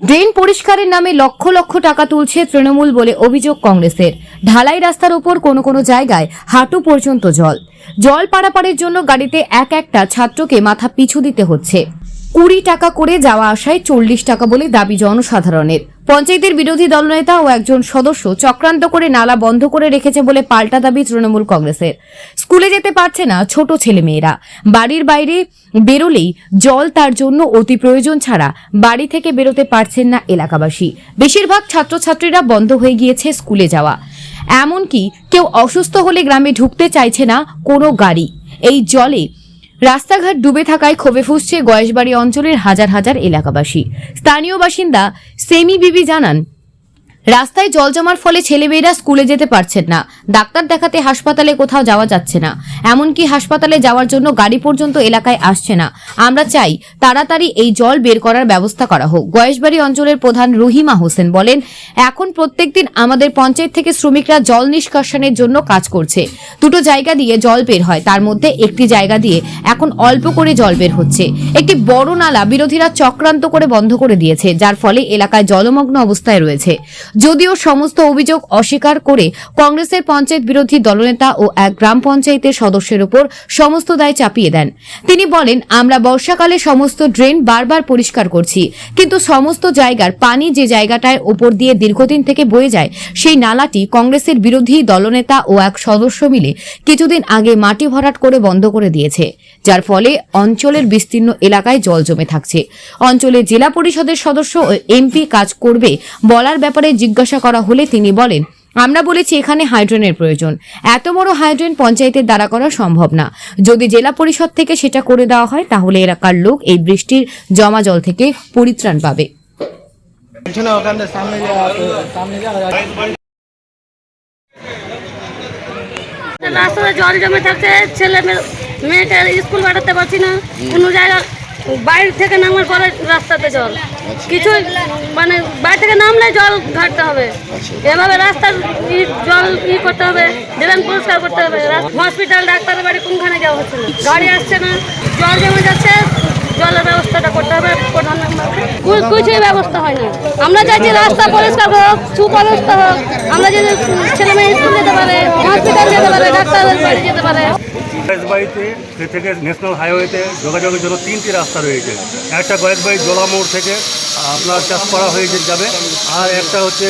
Drain পরিষ্কারের নামে লক্ষ লক্ষ টাকা তুলছে তৃণমূল বলে অভিযোগ কংগ্রেসের। ঢালাই রাস্তার ওপর কোনো কোনো জায়গায় হাঁটু পর্যন্ত জল। জল পারাপারের জন্য গাড়িতে এক একটা ছাত্রকে মাথা পিছু দিতে হচ্ছে। কুড়ি টাকা করে যাওয়া আসায় চল্লিশ টাকা বলে দাবি জনসাধারণের। পঞ্চায়েতের বিরোধী দলনেতা ও একজন সদস্য চক্রান্ত করে নালা বন্ধ করে রেখেছে বলে পাল্টা দাবি তৃণমূল কংগ্রেসের। স্কুলে যেতে পারছে না ছোট ছেলেমেয়েরা। বাড়ির বাইরে বেরোলেই জল তার জন্য অতি প্রয়োজন ছাড়া বাড়ি থেকে বেরোতে পারছেন না এলাকাবাসী। বেশিরভাগ ছাত্রছাত্রীরা বন্ধ হয়ে গিয়েছে স্কুলে যাওয়া। এমনকি কেউ অসুস্থ হলে গ্রামে ঢুকতে চাইছে না কোনো গাড়ি। এই জলে রাস্তাঘাট ডুবে থাকায় ক্ষোভে ফুসছে গয়েশবাড়ি অঞ্চলের হাজার হাজার এলাকাবাসী। স্থানীয় বাসিন্দা সেমি বিবি জানান রাস্তায় জল জমার ফলে ছেলেমেয়েরা স্কুলে যেতে পারছেন না। ডাক্তার দেখাতে হাসপাতালে কোথাও যাওয়া যাচ্ছে না। এমনকি হাসপাতালে যাওয়ার জন্য গাড়ি পর্যন্ত এলাকায় আসছে না। আমরা চাই তাড়াতাড়ি এই জল বের করার ব্যবস্থা করা হোক। গয়েশবাড়ি অঞ্চলের প্রধান রহিমা হোসেন বলেন, এখন প্রত্যেকদিন আমাদের পঞ্চায়েত থেকে শ্রমিকরা জল নিষ্কাশনের জন্য কাজ করছে। দুটো জায়গা দিয়ে জল বের হয়, তার মধ্যে একটি জায়গা দিয়ে এখন অল্প করে জল বের হচ্ছে। একটি বড় নালা বিরোধীরা চক্রান্ত করে বন্ধ করে দিয়েছে, যার ফলে এলাকায় জলমগ্ন অবস্থায় রয়েছে। যদিও সমস্ত অভিযোগ অস্বীকার করে কংগ্রেসের পঞ্চায়েত বিরোধী দলনেতা ও এক গ্রাম পঞ্চায়েতের সদস্যের উপর সমস্ত দায় চাপিয়ে দেন। তিনি বলেন, আমরা বর্ষাকালে সমস্ত ড্রেন বারবার পরিষ্কার করছি, কিন্তু সমস্ত জায়গার পানি যে জায়গাটায় ওপর দিয়ে দীর্ঘদিন থেকে বয়ে যায়, সেই নালাটি কংগ্রেসের বিরোধী দলনেতা ও এক সদস্য মিলে কিছুদিন আগে মাটি ভরাট করে বন্ধ করে দিয়েছে, যার ফলে অঞ্চলের বিস্তীর্ণ এলাকায় জল জমে থাকছে। অঞ্চলে জেলা পরিষদের সদস্য ও এমপি কাজ করবে বলার ব্যাপারে জিজ্ঞাসা করা হলে তিনি বলেন আমরা বলেছি এখানে হাইড্রেনের প্রয়োজন। এত বড় হাইড্রেন পঞ্চায়েতের দ্বারা করা সম্ভব না। যদি জেলা পরিষদ থেকে সেটা করে দেওয়া হয় তাহলে এলাকার লোক এই বৃষ্টির জমা জল থেকে পরিত্রাণ পাবে। জল জমে থাকছে ছেলে মেয়েটা স্কুল পাঠাতে পারছি না। কোনো জায়গা বাইরে থেকে নামার পরে রাস্তাতে জল। কিছু মানে বাইরে থেকে নামলে জল ঘাটতে হবে। এভাবে রাস্তার জল ই করতে হবে ড্রেন পরিষ্কার করতে হবে। হসপিটাল ডাক্তারের বাড়ি কোনখানে যাওয়া হচ্ছে না। গাড়ি আসছে না জল জমে যাচ্ছে জলের ব্যবস্থাটা করতে হবে প্রধান কিছুই ব্যবস্থা হয় না। আমরা চাইছি রাস্তা পরিষ্কার হোক সুব্যবস্থা হোক। আমরা যদি ছেলে মেয়ে স্কুল যেতে পারে হসপিটাল যেতে পারে ডাক্তারের বাড়ি যেতে পারে। গয়েশবাড়িতে থেকে ন্যাশনাল হাইওয়েতে যোগাযোগের জন্য তিনটি রাস্তা রয়েছে। একটা গয়েশবাড়ি জোলা মোড় থেকে আপনার চাষপাড়া হয়ে যাবে, আর একটা হচ্ছে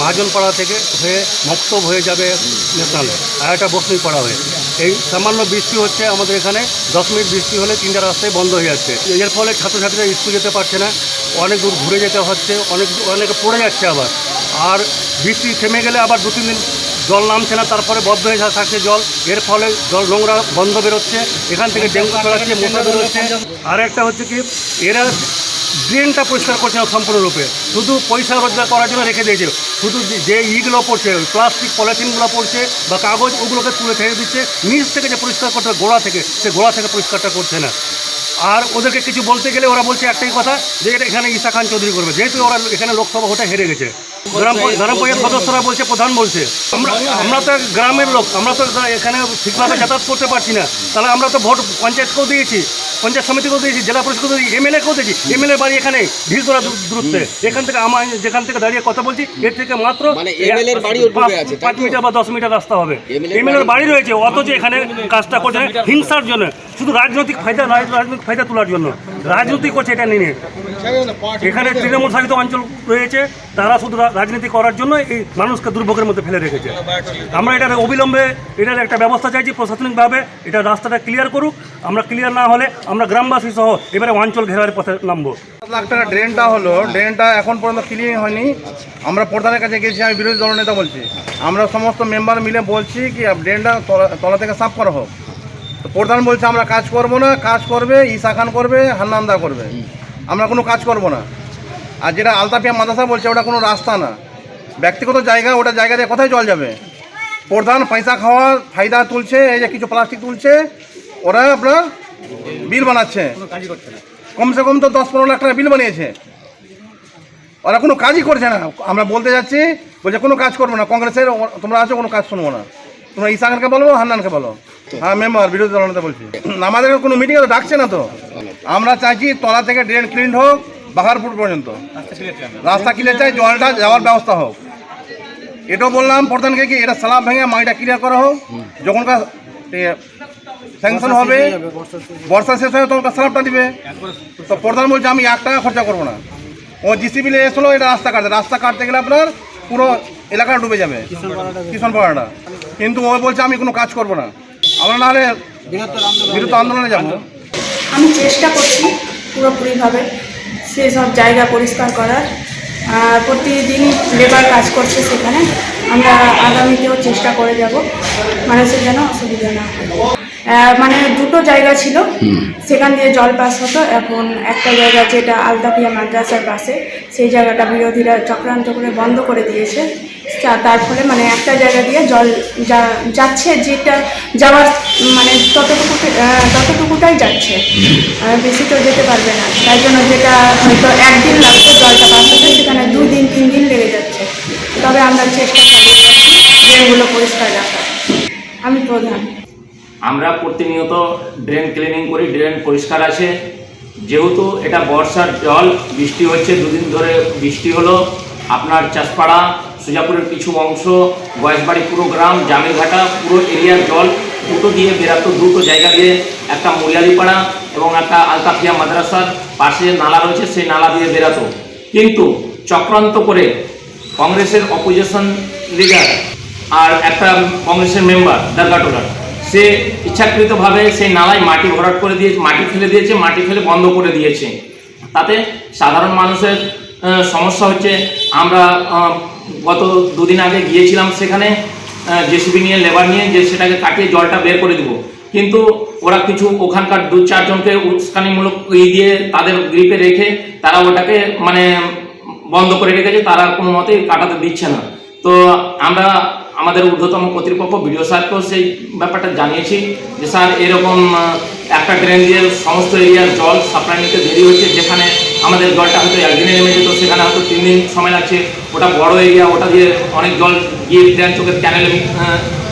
মহাজনপাড়া থেকে হয়ে মক্তব হয়ে যাবে ন্যাশনালে, আর একটা বসমিপাড়া হয়ে। এই সামান্য বৃষ্টি হচ্ছে আমাদের এখানে, দশ মিনিট বৃষ্টি হলে তিনটা রাস্তায় বন্ধ হয়ে যাচ্ছে। এর ফলে ছাত্রছাত্রীরা স্কুল যেতে পারছে না, অনেক দূর ঘুরে যেতে হচ্ছে, অনেক, অনেকে পড়ে যাচ্ছে আবার। আর বৃষ্টি থেমে গেলে আবার দু তিন দিন জল নামছে না, তারপরে বদ্ধ হয়ে থাকছে জল। এর ফলে জল নোংরা বন্ধ বেরোচ্ছে। এখান থেকে ডেঙ্গু ছড়াচ্ছে, মশা বেরোচ্ছে। আর একটা হচ্ছে কি, এরা ড্রেনটা পরিষ্কার করছে না সম্পূর্ণরূপে। শুধু পয়সা রোজগার করার জন্য রেখে দিয়েছে শুধু যে- ইগুলো পড়ছে প্লাস্টিক পলিথিনগুলো পড়ছে বা কাগজ, ওগুলোকে তুলে ফেলে দিচ্ছে, নিচ থেকে যে পরিষ্কার হয় গোড়া থেকে, সে গোড়া থেকে পরিষ্কারটা করছে না। আর ওদেরকে কিছু বলতে গেলে ওরা বলছে একটাই কথা, যে এটা এখানে ঈশা খান চৌধুরী করবে। যেহেতু ওরা এখানে লোকসভা ভোটে হেরে গেছে। গ্রাম গ্রাম পঞ্চায়েত সদস্যরা বলছে প্রধান বলছে আমরা আমরা তো গ্রামের লোক আমরা তো এখানে ঠিকভাবে যাতায়াত করতে পারছি না। তাহলে আমরা তো ভোট পঞ্চায়েতকেও দিয়েছি পঞ্চায়েত সমিতিকেও দিয়েছি জেলা পরিষদকেও দিয়েছি এমএলএকেও দিয়েছি। এমএলএ বাড়ি এখানে ভিড় করা দূরত্বে। এখান থেকে আমার যেখান থেকে দাঁড়িয়ে কথা বলছি এর থেকে মাত্র মানে পাঁচ-? মিটার বা দশ মিটার রাস্তা হবে। এমএলএর বাড়ি- রয়েছে অথচ এখানে কাজটা করছে হিংসার জন্য শুধু রাজনৈতিক ফায়দা রাজ- রাজনৈতিক ফায়দা তোলার জন্য। রাজনীতি করছে এটা নিয়ে। এখানে তৃণমূল শাসিত অঞ্চল রয়েছে, তারা শুধু রাজনীতি করার জন্য এই মানুষকে দুর্ভোগের মধ্যে ফেলে রেখেছে। আমরা এটার অবিলম্বে, এটার একটা ব্যবস্থা চাইছি প্রশাসনিকভাবে, এটা রাস্তাটা ক্লিয়ার করুক, আমরা ক্লিয়ার না হলে আমরা গ্রামবাসী সহ এবারে অঞ্চল ঘেরার পথে নামবো। লাখ টাকা ড্রেনটা হলো ড্রেনটা এখন পর্যন্ত ক্লিয়ার হয়নি। আমরা প্রধানের কাছে গেছি, আমি বিরোধী দলনেতা বলছি। আমরা সমস্ত মেম্বার মিলে বলছি কি ড্রেনটা তলা- থেকে সাফ করা হোক। তো প্রধান বলছে, আমরা কাজ করব না, কাজ করবে, ঈশা খান করবে হান্নান্দা করবে। আমরা কোনো কাজ করব না। আর যেটা আলতাপিয়া মাদ্রাসা বলছে ওটা কোনো রাস্তা না। ব্যক্তিগত জায়গা ওটা জায়গা দিয়ে কোথায় জল যাবে? প্রধান পয়সা খাওয়ার ফায়দা তুলছে এই যে কিছু প্লাস্টিক তুলছে ওরা আপনার বিল বানাচ্ছে। কমসে কম তো দশ পনেরো লাখ টাকা বিল বানিয়েছে। ওরা কোনো কাজই করছে না। আমরা বলতে যাচ্ছি বলছে কোনো কাজ করব না। কংগ্রেসের তোমরা আছো কোনো কাজ শুনব না। তোমরা ঈশা খানকে বলো, হান্নানকে বলো। হ্যাঁ মেম্বার বিরোধী দলনেতা বলছি। আমাদের কোনো মিটিংয়ে তো ডাকছে না তো। আমরা চাইছি তলা থেকে ড্রেন ক্লিন হোক বাহারপুর পর্যন্ত। রাস্তা ক্লিয়ার চাই, জলটা যাওয়ার ব্যবস্থা হোক। এটাও বললাম প্রধানকে কি, এটা স্ল্যাব ভেঙে মাটিটা ক্লিয়ার করা হোক। যখনকার স্যাংশন হবে, বর্ষা শেষ হবে তখন স্ল্যাবটা দিবে। তো প্রধান বলছে, আমি এক টাকা খরচা করব না। ও জিসিবি এসলো, এটা রাস্তা কাটতে রাস্তা কাটতে গেলে আপনার পুরো এলাকা ডুবে যাবে। কিষণ পাড়াটা। কিন্তু ও বলছে, আমি কোনো কাজ করব না। আমরা নাহলে বিরত আন্দোলনে যাব। আমি চেষ্টা করছি পুরোপুরিভাবে সেসব জায়গা পরিষ্কার করার। প্রতিদিনই লেবার কাজ করছে সেখানে। আমরা আগামীতেও চেষ্টা করে যাব। মানুষের যেন অসুবিধা না মানে দুটো জায়গা ছিল। সেখান দিয়ে জল পাস হতো। এখন একটা জায়গা যেটা আলতাপিয়া মাদ্রাসার পাশে সেই জায়গাটা বিরোধীরা চক্রান্ত করে বন্ধ করে দিয়েছে। তার ফলে মানে একটা জায়গা দিয়ে জল যা- যাচ্ছে যেটা যাওয়ার মানে ততটুকু ততটুকুটাই যাচ্ছে। বেশি তো যেতে পারবে না। তাই জন্য যেটা হয়তো একদিন লাগতো জলটা পাস হতে সেখানে দুই দিন তিন দিন লেগে যাচ্ছে। তবে আমরা চেষ্টা চালিয়ে যাচ্ছি ড্রেনগুলো পরিষ্কার রাখার। আমি প্রধান। আমরা প্রতিনিয়ত ড্রেন ক্লিনিং করি ড্রেন পরিষ্কার আছে। যেহেতু এটা বর্ষার জল, বৃষ্টি হচ্ছে, দুদিন ধরে বৃষ্টি হলো। আপনার চাষপাড়া, সুজাপুরের কিছু অংশ বয়সবাড়ি পুরো গ্রাম, জামিরঘাটা, পুরো এরিয়ার জল দুটো দিয়ে বেরাতো দুটো জায়গা দিয়ে। একটা মুরিয়ালিপাড়া এবং একটা আলতাফিয়া মাদ্রাসার পাশে নালা রয়েছে, সেই নালা দিয়ে বেরাতো কিন্তু চক্রান্ত করে কংগ্রেসের অপোজিশন লিডার আর একটা কংগ্রেসের মেম্বার দারগাটোলার সে ইচ্ছাকৃতভাবে সেই নালায় মাটি ভরাট করে দিয়ে মাটি ফেলে দিয়েছে, মাটি ফেলে বন্ধ করে দিয়েছে। তাতে সাধারণ মানুষের সমস্যা হচ্ছে, আমরা গত দুদিন আগে গিয়েছিলাম সেখানে জেসিবি নিয়ে, লেবার নিয়ে, যে সেটাকে কাটিয়ে জলটা বের করে দিব। কিন্তু ওরা কিছু ওখানকার দু চারজনকে উস্কানিমূলক ই দিয়ে তাদের গ্রিপে রেখে তারা ওটাকে মানে বন্ধ করে রেখেছে, তারা কোনো মতেই কাটাতে দিচ্ছে না। তো আমরা আমাদের ঊর্ধ্বতম কর্তৃপক্ষ বিডিও স্যারকেও সেই ব্যাপারটা জানিয়েছি যে স্যার এরকম একটা ড্রেন দিয়ে সমস্ত এরিয়ার জল সাপ্লাই নিতে দেরি হচ্ছে যেখানে আমাদের জলটা হয়তো একদিনে নেমে যেত সেখানে হয়তো তিন দিন সময় লাগছে। ওটা বড় এরিয়া ওটা দিয়ে অনেক জল গিয়ে ড্রেন চোখের ক্যানেলে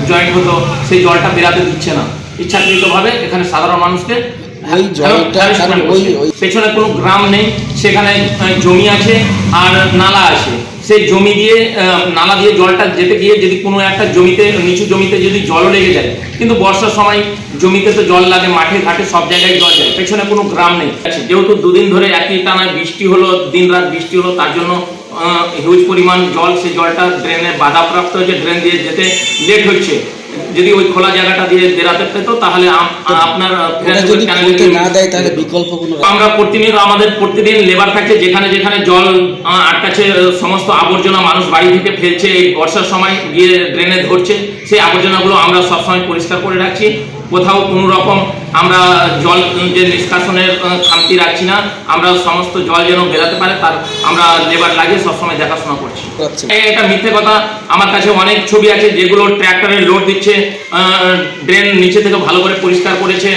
জয়েন্ট হতো সেই জলটা বেরাতে দিচ্ছে না। ইচ্ছাকৃতভাবে এখানে সাধারণ মানুষকে পেছনে কোনো গ্রাম নেই সেখানে জমি আছে আর নালা আছে। সেই জমি দিয়ে নালা দিয়ে জলটা যেতে গিয়ে যদি কোনো একটা জমিতে নিচু জমিতে যদি জল লেগে যায় কিন্তু বর্ষার সময় জমিতে তো জল লাগে মাঠে ঘাটে সব জায়গায় জল যায় পেছনে কোনো গ্রাম নেই। আচ্ছা, যেহেতু দুদিন ধরে একই টানায় বৃষ্টি হলো দিন রাত বৃষ্টি হলো তার জন্য হিউজ পরিমাণ জল সেই জলটা ড্রেনে বাধাপ্রাপ্ত হয়েছে ড্রেন দিয়ে যেতে লেট হচ্ছে। যদি ওই খোলা জায়গাটা দিয়ে বেরাতে পেতো তাহলে আপনার যদি করতে না দেয় তাহলে বিকল্প কোনো আমরা প্রতিনিয়ত আমাদের প্রতিদিন লেবার থাকছে যেখানে যেখানে জল আটকাছে সমস্ত আবর্জনা মানুষ বাড়ি থেকে ফেলছে এই বর্ষার সময় গিয়ে ড্রেনে ধরছে সেই আবর্জনাগুলো আমরা সবসময় পরিষ্কার করে রাখছি। কোথাও কোনো রকম আমরা জল যে নিষ্কাশনের খামতি রাখছি না আমরা সমস্ত জল যেন বেরাতে পারে তার আমরা লেবার লাগিয়ে সবসময় দেখাশোনা করছি। এই এটা মিথ্যে কথা। আমার কাছে অনেক ছবি আছে যেগুলো ট্র্যাক্টরে লোড দিচ্ছে ড্রেন নিচে থেকে ভালো করে পরিষ্কার করেছে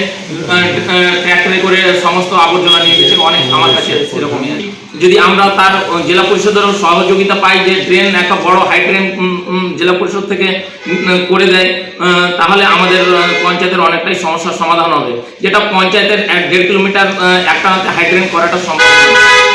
ট্র্যাক্টরে করে সমস্ত আবর্জনা নিয়ে গেছে অনেক আমার কাছে সেরকমই আছে। যদি আমরা তার জেলা পরিষদের সহযোগিতা পাই যে ড্রেন একটা বড় হাই ড্রেন জেলা পরিষদ থেকে করে দেয় তাহলে আমাদের পঞ্চায়েতের অনেকটাই সমস্যার সমাধান হবে। যেটা পঞ্চায়েতের এক দেড় কিলোমিটার একটা হাইড্রেন করাটা সম্ভব।